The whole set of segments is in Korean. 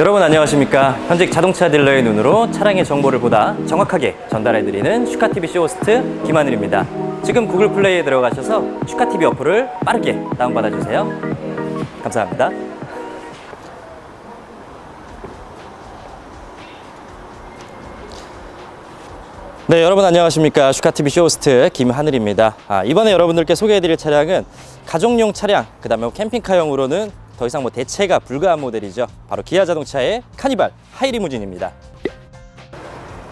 여러분 안녕하십니까 현직 자동차 딜러의 눈으로 차량의 정보를 보다 정확하게 전달해드리는 슈카TV 쇼호스트 김하늘입니다 지금 구글 플레이에 들어가셔서 슈카TV 어플을 빠르게 다운받아 주세요 감사합니다 네, 여러분 안녕하십니까. 슈카TV 쇼호스트 김하늘입니다. 아, 이번에 여러분들께 소개해드릴 차량은 가족용 차량, 그 다음에 캠핑카용으로는 더 이상 뭐 대체가 불가한 모델이죠. 바로 기아 자동차의 카니발 하이리무진입니다.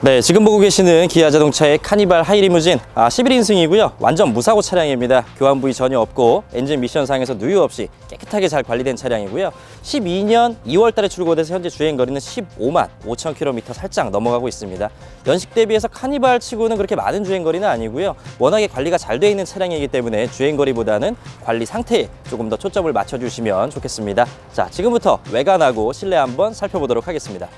네, 지금 보고 계시는 기아 자동차의 카니발 하이리무진 아, 11인승이고요. 완전 무사고 차량입니다. 교환 부위 전혀 없고 엔진 미션상에서 누유 없이 깨끗하게 잘 관리된 차량이고요. 12년 2월 달에 출고돼서 현재 주행 거리는 15만 5천 킬로미터 살짝 넘어가고 있습니다. 연식 대비해서 카니발 치고는 그렇게 많은 주행 거리는 아니고요. 워낙에 관리가 잘 되어 있는 차량이기 때문에 주행 거리보다는 관리 상태에 조금 더 초점을 맞춰 주시면 좋겠습니다. 자, 지금부터 외관하고 실내 한번 살펴보도록 하겠습니다.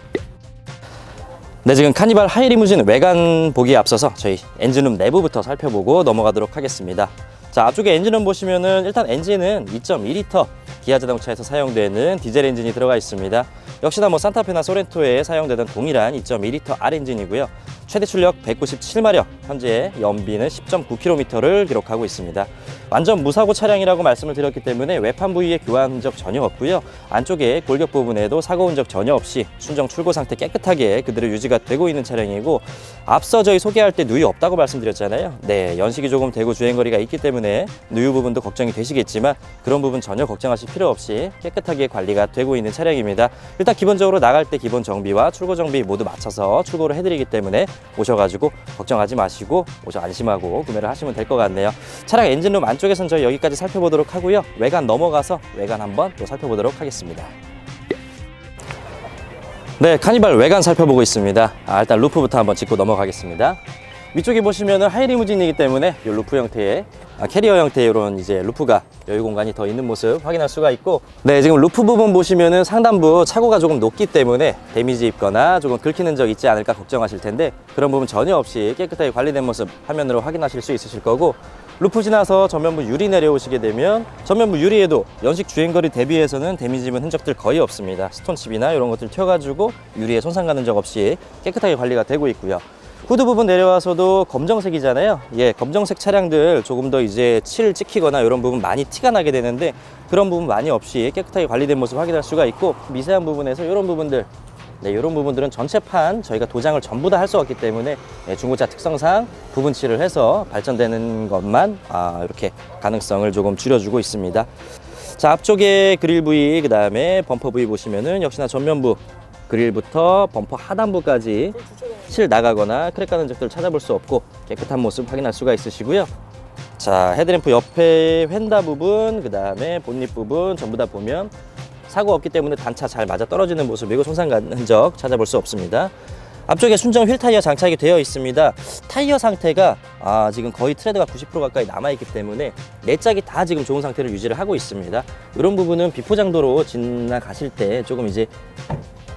네, 지금 카니발 하이리무진 외관 보기에 앞서서 저희 엔진룸 내부부터 살펴보고 넘어가도록 하겠습니다. 자, 앞쪽에 엔진룸 보시면은 일단 엔진은 2.2리터 기아 자동차에서 사용되는 디젤 엔진이 들어가 있습니다. 역시나 뭐 산타페나 소렌토에 사용되던 동일한 2.2리터 R 엔진이고요. 최대 출력 197마력, 현재 연비는 10.9km를 기록하고 있습니다. 완전 무사고 차량이라고 말씀을 드렸기 때문에 외판 부위에 교환 흔적 전혀 없고요. 안쪽에 골격 부분에도 사고 흔적 전혀 없이 순정 출고 상태 깨끗하게 그대로 유지가 되고 있는 차량이고 앞서 저희 소개할 때 누유 없다고 말씀드렸잖아요. 네, 연식이 조금 되고 주행 거리가 있기 때문에 누유 부분도 걱정이 되시겠지만 그런 부분 전혀 걱정하실 필요 없이 깨끗하게 관리가 되고 있는 차량입니다. 일단 기본적으로 나갈 때 기본 정비와 출고 정비 모두 맞춰서 출고를 해드리기 때문에 오셔가지고 걱정하지 마시고 오셔 안심하고 구매를 하시면 될 것 같네요. 차량 엔진룸 안쪽에선 저희 여기까지 살펴보도록 하고요. 외관 넘어가서 외관 한번 또 살펴보도록 하겠습니다. 네, 카니발 외관 살펴보고 있습니다. 아, 일단 루프부터 한번 짚고 넘어가겠습니다. 위쪽에 보시면은 하이리무진이기 때문에 이 루프 형태의 아, 캐리어 형태의 이런 이제 루프가 여유 공간이 더 있는 모습 확인할 수가 있고 네 지금 루프 부분 보시면은 상단부 차고가 조금 높기 때문에 데미지 입거나 조금 긁히는 적 있지 않을까 걱정하실 텐데 그런 부분 전혀 없이 깨끗하게 관리된 모습 화면으로 확인하실 수 있으실 거고 루프 지나서 전면부 유리 내려오시게 되면 전면부 유리에도 연식 주행거리 대비해서는 데미지 입은 흔적들 거의 없습니다. 스톤칩이나 이런 것들 튀어가지고 유리에 손상 가는 적 없이 깨끗하게 관리가 되고 있고요 후드 부분 내려와서도 검정색이잖아요. 예, 검정색 차량들 조금 더 이제 칠 찍히거나 이런 부분 많이 티가 나게 되는데 그런 부분 많이 없이 깨끗하게 관리된 모습 확인할 수가 있고 미세한 부분에서 이런 부분들 네, 이런 부분들은 전체판 저희가 도장을 전부 다 할 수 없기 때문에 네, 중고차 특성상 부분칠을 해서 발전되는 것만 아, 이렇게 가능성을 조금 줄여주고 있습니다. 자 앞쪽에 그릴 부위 그 다음에 범퍼 부위 보시면은 역시나 전면부 그릴부터 범퍼 하단부까지 실 나가거나 크랙 가는 적들을 찾아볼 수 없고 깨끗한 모습 확인할 수가 있으시고요. 자 헤드램프 옆에 휀다 부분 그 다음에 본닛 부분 전부 다 보면 사고 없기 때문에 단차 잘 맞아 떨어지는 모습이고 손상 가는 흔적 찾아볼 수 없습니다. 앞쪽에 순정 휠 타이어 장착이 되어 있습니다. 타이어 상태가 아, 지금 거의 트레드가 90% 가까이 남아있기 때문에 네 짝이 다 지금 좋은 상태를 유지를 하고 있습니다. 이런 부분은 비포장도로 지나가실 때 조금 이제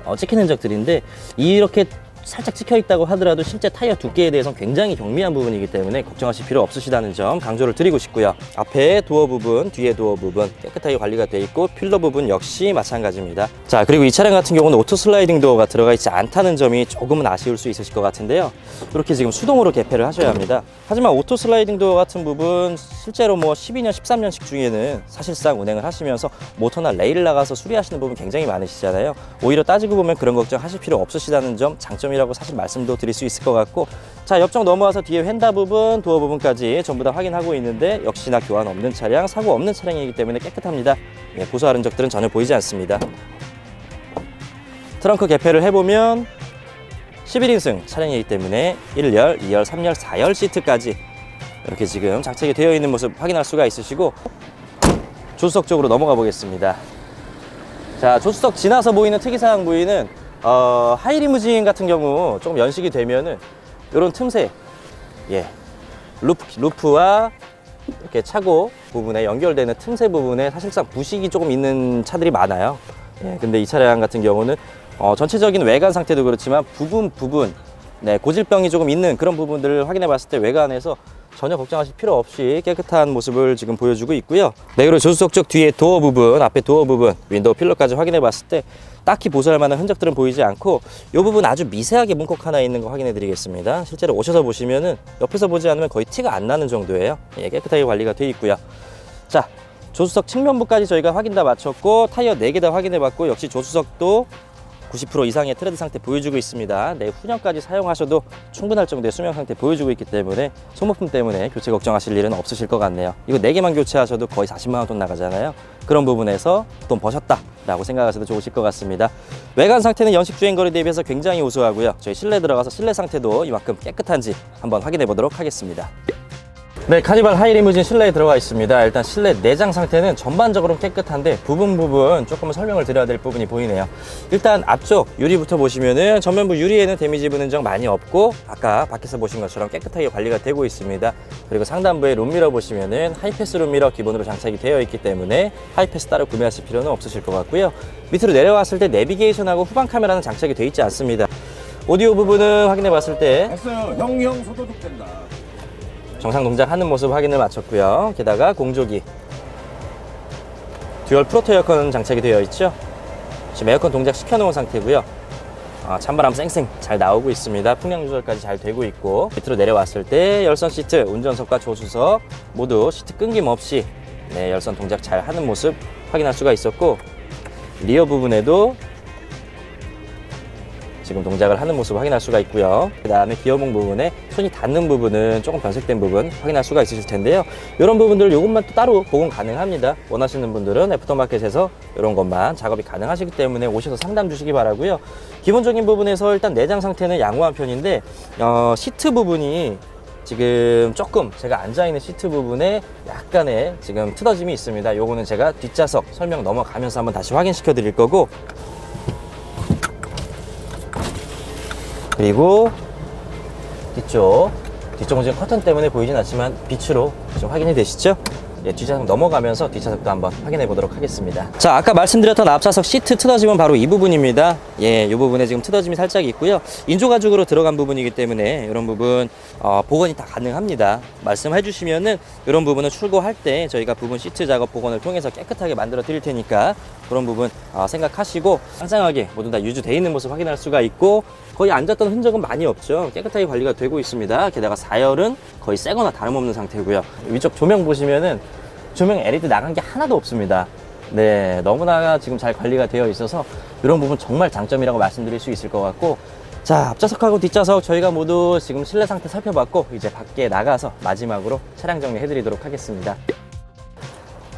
어, 찍힌 흔적들인데 이렇게 살짝 찍혀 있다고 하더라도 실제 타이어 두께에 대해서는 굉장히 경미한 부분이기 때문에 걱정하실 필요 없으시다는 점 강조를 드리고 싶고요. 앞에 도어 부분, 뒤에 도어 부분 깨끗하게 관리가 돼 있고 필러 부분 역시 마찬가지입니다. 자 그리고 이 차량 같은 경우는 오토 슬라이딩 도어가 들어가 있지 않다는 점이 조금은 아쉬울 수 있으실 것 같은데요. 이렇게 지금 수동으로 개폐를 하셔야 합니다. 하지만 오토 슬라이딩 도어 같은 부분 실제로 뭐 12년, 13년씩 중에는 사실상 운행을 하시면서 모터나 레일 나가서 수리하시는 부분 굉장히 많으시잖아요. 오히려 따지고 보면 그런 걱정 하실 필요 없으시다는 점 장점이 라고 사실 말씀도 드릴 수 있을 것 같고 자 옆쪽 넘어와서 뒤에 휀다 부분, 도어 부분까지 전부 다 확인하고 있는데 역시나 교환 없는 차량, 사고 없는 차량이기 때문에 깨끗합니다. 예, 보수할 흔적들은 전혀 보이지 않습니다. 트렁크 개폐를 해보면 11인승 차량이기 때문에 1열, 2열, 3열, 4열 시트까지 이렇게 지금 장착이 되어 있는 모습 확인할 수가 있으시고 조수석 쪽으로 넘어가 보겠습니다. 자, 조수석 지나서 보이는 특이사항 부위는 어, 하이리무진 같은 경우 조금 연식이 되면은 이런 틈새, 예, 루프, 루프와 이렇게 차고 부분에 연결되는 틈새 부분에 사실상 부식이 조금 있는 차들이 많아요. 예, 근데 이 차량 같은 경우는 어, 전체적인 외관 상태도 그렇지만 부분 부분 네, 고질병이 조금 있는 그런 부분들을 확인해 봤을 때 외관에서 전혀 걱정하실 필요 없이 깨끗한 모습을 지금 보여주고 있고요. 네, 그리고 조수석 쪽 뒤에 도어 부분, 앞에 도어 부분, 윈도우 필러까지 확인해 봤을 때 딱히 보수할 만한 흔적들은 보이지 않고 이 부분 아주 미세하게 문콕 하나 있는 거 확인해 드리겠습니다. 실제로 오셔서 보시면은 옆에서 보지 않으면 거의 티가 안 나는 정도예요. 예, 깨끗하게 관리가 되어 있고요. 자, 조수석 측면부까지 저희가 확인 다 마쳤고 타이어 4개 다 확인해 봤고 역시 조수석도 90% 이상의 트레드 상태 보여주고 있습니다. 내 후년까지 사용하셔도 충분할 정도의 수명 상태 보여주고 있기 때문에 소모품 때문에 교체 걱정하실 일은 없으실 것 같네요. 이거 4개만 교체하셔도 거의 40만 원 돈 나가잖아요. 그런 부분에서 돈 버셨다 라고 생각하셔도 좋으실 것 같습니다. 외관 상태는 연식 주행 거리 대비해서 굉장히 우수하고요. 저희 실내 들어가서 실내 상태도 이만큼 깨끗한지 한번 확인해 보도록 하겠습니다. 네, 카니발 하이리무진 실내에 들어가 있습니다. 일단 실내 내장 상태는 전반적으로 깨끗한데 부분 부분 조금 설명을 드려야 될 부분이 보이네요. 일단 앞쪽 유리부터 보시면은 전면부 유리에는 데미지 흔적 많이 없고 아까 밖에서 보신 것처럼 깨끗하게 관리가 되고 있습니다. 그리고 상단부에 룸미러 보시면은 하이패스 룸미러 기본으로 장착이 되어 있기 때문에 하이패스 따로 구매하실 필요는 없으실 것 같고요. 밑으로 내려왔을 때 내비게이션하고 후방 카메라는 장착이 되어 있지 않습니다. 오디오 부분은 확인해 봤을 때 됐어요. 형형 소도둑 된다. 정상 동작하는 모습 확인을 마쳤고요. 게다가 공조기 듀얼 프로토 에어컨 장착이 되어 있죠. 지금 에어컨 동작 시켜놓은 상태고요. 아, 찬바람 쌩쌩 잘 나오고 있습니다. 풍량 조절까지 잘 되고 있고 밑으로 내려왔을 때 열선 시트, 운전석과 조수석 모두 시트 끊김 없이 네, 열선 동작 잘 하는 모습 확인할 수가 있었고 리어 부분에도 지금 동작을 하는 모습 확인할 수가 있고요. 그 다음에 기어봉 부분에 손이 닿는 부분은 조금 변색된 부분 확인할 수가 있으실 텐데요. 이런 부분들 이것만 또 따로 복원 가능합니다. 원하시는 분들은 애프터마켓에서 이런 것만 작업이 가능하시기 때문에 오셔서 상담 주시기 바라고요. 기본적인 부분에서 일단 내장 상태는 양호한 편인데 어, 시트 부분이 지금 조금 제가 앉아 있는 시트 부분에 약간의 지금 틀어짐이 있습니다. 요거는 제가 뒷좌석 설명 넘어가면서 한번 다시 확인시켜 드릴 거고 그리고 뒤쪽 뒤쪽은 지금 커튼 때문에 보이진 않지만 빛으로 좀 확인이 되시죠? 예, 뒷좌석 넘어가면서 뒷좌석도 한번 확인해 보도록 하겠습니다. 자, 아까 말씀드렸던 앞좌석 시트 틀어짐은 바로 이 부분입니다. 예, 이 부분에 지금 틀어짐이 살짝 있고요. 인조 가죽으로 들어간 부분이기 때문에 이런 부분 어, 복원이 다 가능합니다. 말씀해 주시면은 이런 부분은 출고할 때 저희가 부분 시트 작업 복원을 통해서 깨끗하게 만들어 드릴 테니까 그런 부분 어, 생각하시고 짱짱하게 모두 다 유지되어 있는 모습 확인할 수가 있고 거의 앉았던 흔적은 많이 없죠. 깨끗하게 관리가 되고 있습니다. 게다가 사열은 거의 새거나 다름없는 상태고요. 위쪽 조명 보시면은 조명 LED 나간 게 하나도 없습니다. 네, 너무나 지금 잘 관리가 되어 있어서 이런 부분 정말 장점이라고 말씀드릴 수 있을 것 같고 자, 앞좌석하고 뒷좌석 저희가 모두 지금 실내 상태 살펴봤고 이제 밖에 나가서 마지막으로 차량 정리해 드리도록 하겠습니다.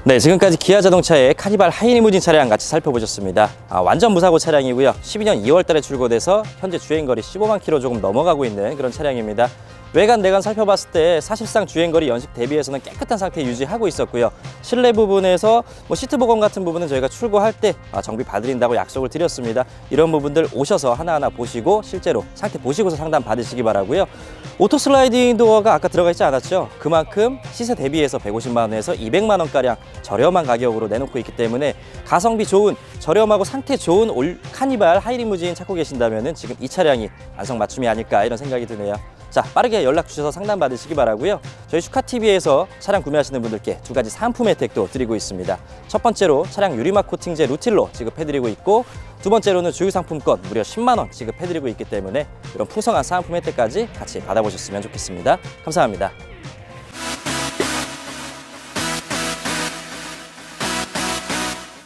네, 지금까지 기아 자동차의 카니발 하이리무진 차량 같이 살펴보셨습니다. 아, 완전 무사고 차량이고요. 12년 2월 달에 출고돼서 현재 주행거리 15만 킬로 조금 넘어가고 있는 그런 차량입니다. 외관 내관 살펴봤을 때 사실상 주행거리 연식 대비해서는 깨끗한 상태 유지하고 있었고요. 실내 부분에서 뭐 시트 복원 같은 부분은 저희가 출고할 때 아, 정비 봐드린다고 약속을 드렸습니다. 이런 부분들 오셔서 하나하나 보시고 실제로 상태 보시고서 상담 받으시기 바라고요. 오토 슬라이딩 도어가 아까 들어가 있지 않았죠? 그만큼 시세 대비해서 150만 원에서 200만 원가량 저렴한 가격으로 내놓고 있기 때문에 가성비 좋은 저렴하고 상태 좋은 올 카니발 하이리무진 찾고 계신다면 지금 이 차량이 안성 맞춤이 아닐까 이런 생각이 드네요. 자 빠르게 연락 주셔서 상담 받으시기 바라고요. 저희 슈카TV에서 차량 구매하시는 분들께 두 가지 상품 혜택도 드리고 있습니다. 첫 번째로 차량 유리막 코팅제 루틸로 지급해드리고 있고 두 번째로는 주유 상품권 무려 10만 원 지급해드리고 있기 때문에 이런 풍성한 상품 혜택까지 같이 받아보셨으면 좋겠습니다. 감사합니다.